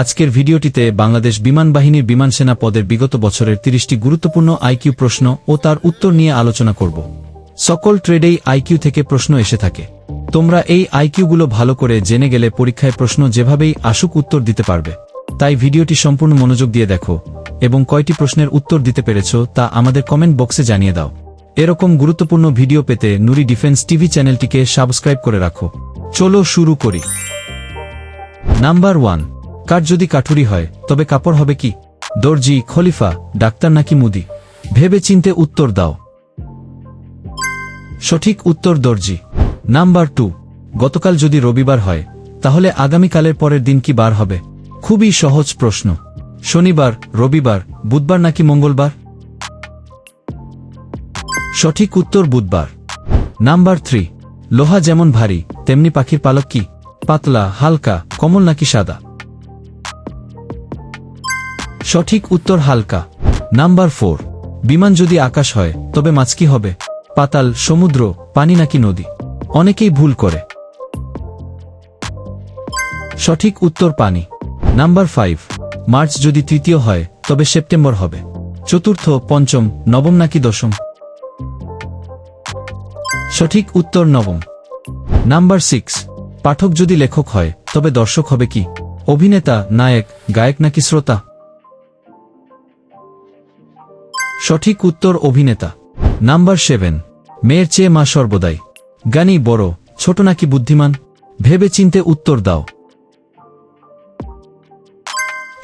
আজকের ভিডিওটিতে বাংলাদেশ বিমান বাহিনীর বিমান সেনা পদের বিগত বছরের তিরিশটি গুরুত্বপূর্ণ আইকিউ প্রশ্ন ও তার উত্তর নিয়ে আলোচনা করব। সকল ট্রেডেই আইকিউ থেকে প্রশ্ন এসে থাকে। তোমরা এই আইকিউগুলো ভালো করে জেনে গেলে পরীক্ষায় প্রশ্ন যেভাবেই আসুক উত্তর দিতে পারবে। তাই ভিডিওটি সম্পূর্ণ মনোযোগ দিয়ে দেখো এবং কয়টি প্রশ্নের উত্তর দিতে পেরেছ তা আমাদের কমেন্ট বক্সে জানিয়ে দাও। এরকম গুরুত্বপূর্ণ ভিডিও পেতে নুরি ডিফেন্স টিভি চ্যানেলটিকে সাবস্ক্রাইব করে রাখো। চলো শুরু করি। নাম্বার ওয়ান কাঠ যদি কাঠুরি হয়, তবে কাপড় হবে কি? দর্জি, খলিফা, ডাক্তার নাকি মুদি? ভেবে চিনতে উত্তর দাও। সঠিক উত্তর দর্জি। Number two. গতকাল যদি রবিবার হয়, তাহলে আগামীকালের পরের দিন কি বার হবে? খুবই সহজ প্রশ্ন। শনিবার, রবিবার, বুধবার নাকি মঙ্গলবার? সঠিক উত্তর বুধবার। Number three. লোহা যেমন ভারী, তেমনি পাখির পালক কি? পাতলা, হালকা, কমল নাকি সাদা? সঠিক উত্তর হালকা। নাম্বার ফোর, বিমান যদি আকাশ হয়, তবে মাছ কি হবে? পাতাল, সমুদ্র, পানি নাকি নদী? অনেকেই ভুল করে। সঠিক উত্তর পানি। নাম্বার ফাইভ, মার্চ যদি তৃতীয় হয়, তবে সেপ্টেম্বর হবে। চতুর্থ, পঞ্চম, নবম নাকি দশম? সঠিক উত্তর নবম। নাম্বার সিক্স, পাঠক যদি লেখক হয়, তবে দর্শক হবে কি? অভিনেতা, নায়ক, গায়ক নাকি শ্রোতা? সঠিক উত্তর অভিনেতা। নাম্বার সেভেন, মেয়ের চেয়ে মা সর্বদাই। জ্ঞানী বড়, ছোট নাকি বুদ্ধিমান? ভেবে চিনতে উত্তর দাও।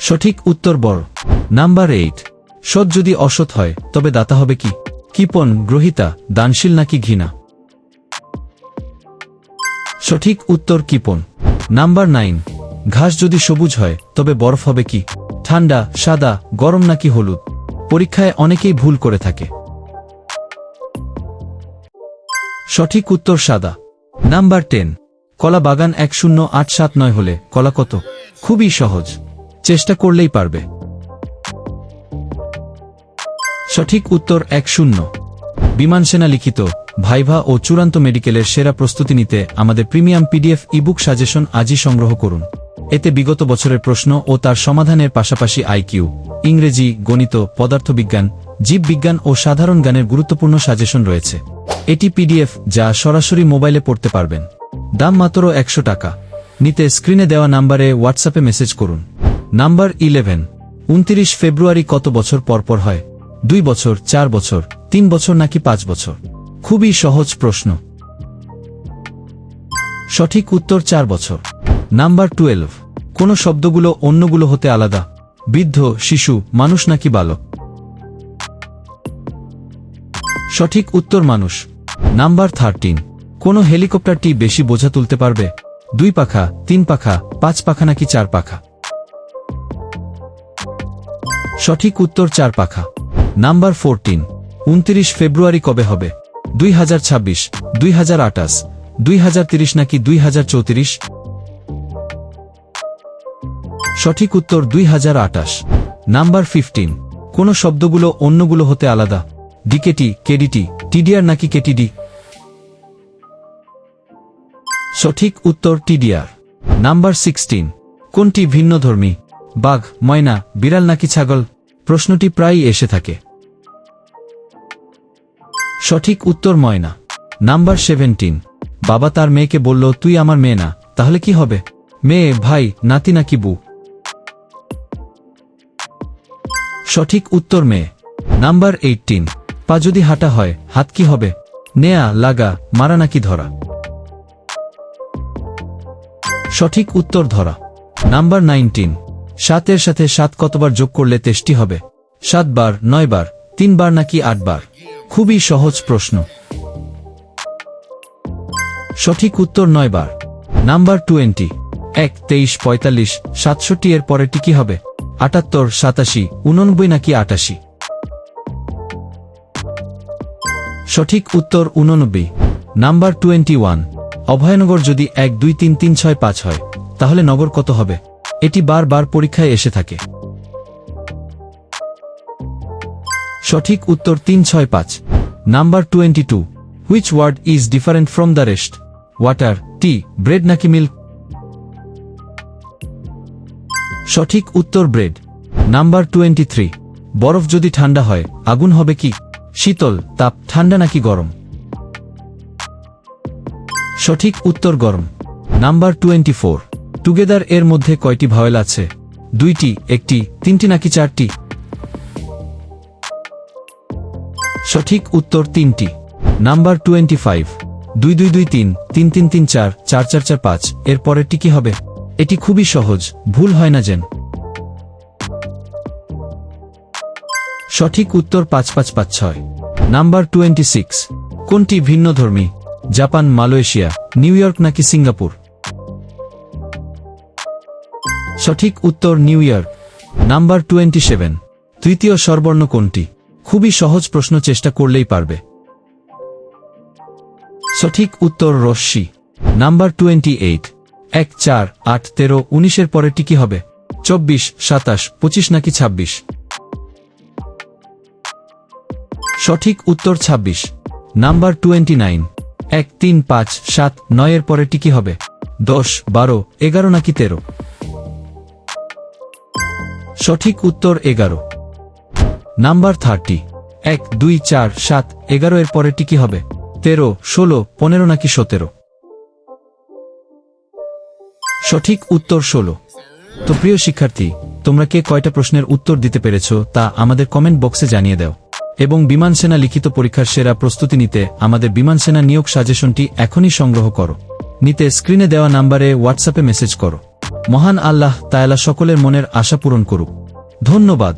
সঠিক উত্তর বড়। নাম্বার এইট, সৎ যদি অসৎ হয়, তবে দাতা হবে কি? কিপন, গ্রহিতা, দানশীল নাকি ঘৃণা? সঠিক উত্তর কিপন। নাম্বার নাইন, ঘাস যদি সবুজ হয়, তবে বরফ হবে কি? ঠান্ডা, সাদা, গরম নাকি হলুদ? পরীক্ষায় অনেকেই ভুল করে থাকে। সঠিক উত্তর সাদা। Number ten. কলা বাগান এক শূন্য আট সাত নয় হলে কলা কত? খুবই সহজ। চেষ্টা করলেই পারবে। সঠিক উত্তর এক শূন্য। বিমান সেনা লিখিত, ভাইভা ও চূড়ান্ত মেডিকেলের সেরা প্রস্তুতি নিতে আমাদের প্রিমিয়াম পিডিএফ ইবুক সাজেশন আজই সংগ্রহ করুন। এতে বিগত বছরের প্রশ্ন ও তার সমাধানের পাশাপাশি আইকিউ ইংরেজি, গণিত, পদার্থবিজ্ঞান, জীববিজ্ঞান ও সাধারণ জ্ঞানের গুরুত্বপূর্ণ সাজেশন রয়েছে। এটি পিডিএফ যা সরাসরি মোবাইলে পড়তে পারবেন। দাম মাত্র একশো টাকা। নিতে স্ক্রিনে দেওয়া নাম্বারে হোয়াটসঅ্যাপে মেসেজ করুন। Number eleven. উনত্রিশ ফেব্রুয়ারি কত বছর পরপর হয়? দুই বছর, চার বছর, তিন বছর নাকি পাঁচ বছর? খুবই সহজ প্রশ্ন। সঠিক উত্তর চার বছর। Number twelve. কোন শব্দগুলো অন্যগুলো হতে আলাদা। বৃদ্ধ, শিশু, মানুষ নাকি বালক? সঠিক উত্তর মানুষ। Number thirteen. কোন হেলিকপ্টারটি বেশি বোঝা তুলতে পারবে? দুই পাখা, তিন পাখা, পাঁচ পাখা নাকি চার পাখা? সঠিক উত্তর চার পাখা। Number fourteen. উনত্রিশ ফেব্রুয়ারি কবে হবে? দুই হাজার ছাব্বিশ, দুই হাজার আটাশ দুই হাজার তিরিশ নাকি দুই হাজার চৌত্রিশ? সঠিক উত্তর দুই হাজার আটাশ নাম্বার ফিফটিন কোন শব্দগুলো অন্যগুলো হতে আলাদা? ডিকেটি কেডিটি টিডিআর নাকি কেটিডি সঠিক উত্তর টিডিআর নাম্বার সিক্সটিন কোনটি ভিন্নধর্মী? বাঘ, ময়না, বিড়াল নাকি ছাগল? প্রশ্নটি প্রায়ই এসে থাকে। সঠিক উত্তর ময়না। নাম্বার সেভেন্টিন বাবা তার মেয়েকে বলল, তুই আমার মেয়ে না, তাহলে কি হবে? মেয়ে, ভাই, নাতি নাকি বউ? সঠিক উত্তর মেয়ে নাম্বার এইটিন পা যদি হাঁটা হয়, হাত কি হবে? নেয়া, লাগা, মারা নাকি ধরা? সঠিক উত্তর ধরা। নাম্বার নাইনটিন সাতের সাথে সাত কতবার যোগ করলে তেষ্টি হবে? সাতবার, নয়বার, তিনবার নাকি আটবার? খুবই সহজ প্রশ্ন। সঠিক উত্তর নয়বার। নাম্বার টোয়েন্টি এক, তেইশ, পঁয়তাল্লিশ, সাতষট্টি এর পরেরটি কি হবে? আটাত্তর, সাতাশি, উননব্বই নাকি আটাশি? সঠিক উত্তর উননব্বই। Number twenty one. অভয়নগর যদি এক, দুই, তিন তিন, ছয়, পাঁচ হয়, তাহলে নগর কত হবে? এটি বারবার পরীক্ষায় এসে থাকে। সঠিক উত্তর তিন, ছয়, পাঁচ। Number twenty two. Which word is different from the rest water tea bread নাকি মিল্ক সঠিক উত্তর ব্রেড। Number twenty three. বরফ যদি ঠান্ডা হয়, আগুন হবে কি? শীতল, তাপ, ঠান্ডা নাকি গরম? সঠিক উত্তর গরম। Number twenty four. টুগেদার এর মধ্যে কয়টি ভয়েল আছে? দুইটি, একটি, তিনটি নাকি চারটি? সঠিক উত্তর তিনটি। Number twenty five. দুই দুই দুই তিন তিন তিন তিন চার চার চার চার পাঁচ, এর পরেরটি কি হবে? এটি খুবই সহজ, ভুল হয় না যেন। সঠিক উত্তর পাঁচ পাঁচ পাঁচ ছয়। Number twenty six. কোনটি ভিন্নধর্মী? জাপান, মালয়েশিয়া, নিউ ইয়র্ক নাকি সিঙ্গাপুর? সঠিক উত্তর New York. Number twenty seven. তৃতীয় স্বরবর্ণ কোনটি? খুবই সহজ প্রশ্ন চেষ্টা করলেই পারবে। সঠিক উত্তর রশ্মি। Number twenty eight. এক চার আট তেরো উনিশের পরেরটি কি হবে। চব্বিশ, সাতাশ, পঁচিশ নাকি ছাব্বিশ? সঠিক উত্তর ২৬ নাম্বার টোয়েন্টি নাইন। এক তিন পাঁচ সাত নয়ের পরেরটি কি হবে। দশ, বারো, এগারো নাকি তেরো? সঠিক উত্তর এগারো। Number thirty. এক দুই চার সাত এগারো এর পরেরটি কি হবে। তেরো, ষোলো, পনেরো নাকি সতেরো? সঠিক উত্তর ষোলো। তো প্রিয় শিক্ষার্থী, তোমরা কে কয়টা প্রশ্নের উত্তর দিতে পেরেছ তা আমাদের কমেন্ট বক্সে জানিয়ে দাও। এবং বিমান সেনা লিখিত পরীক্ষার সেরা প্রস্তুতি নিতে আমাদের বিমান সেনা নিয়োগ সাজেশনটি এখনই সংগ্রহ করো। নিতে স্ক্রিনে দেওয়া নাম্বারে হোয়াটসঅ্যাপে মেসেজ করো। মহান আল্লাহ তায়ালা সকলের মনের আশা পূরণ করুক। ধন্যবাদ।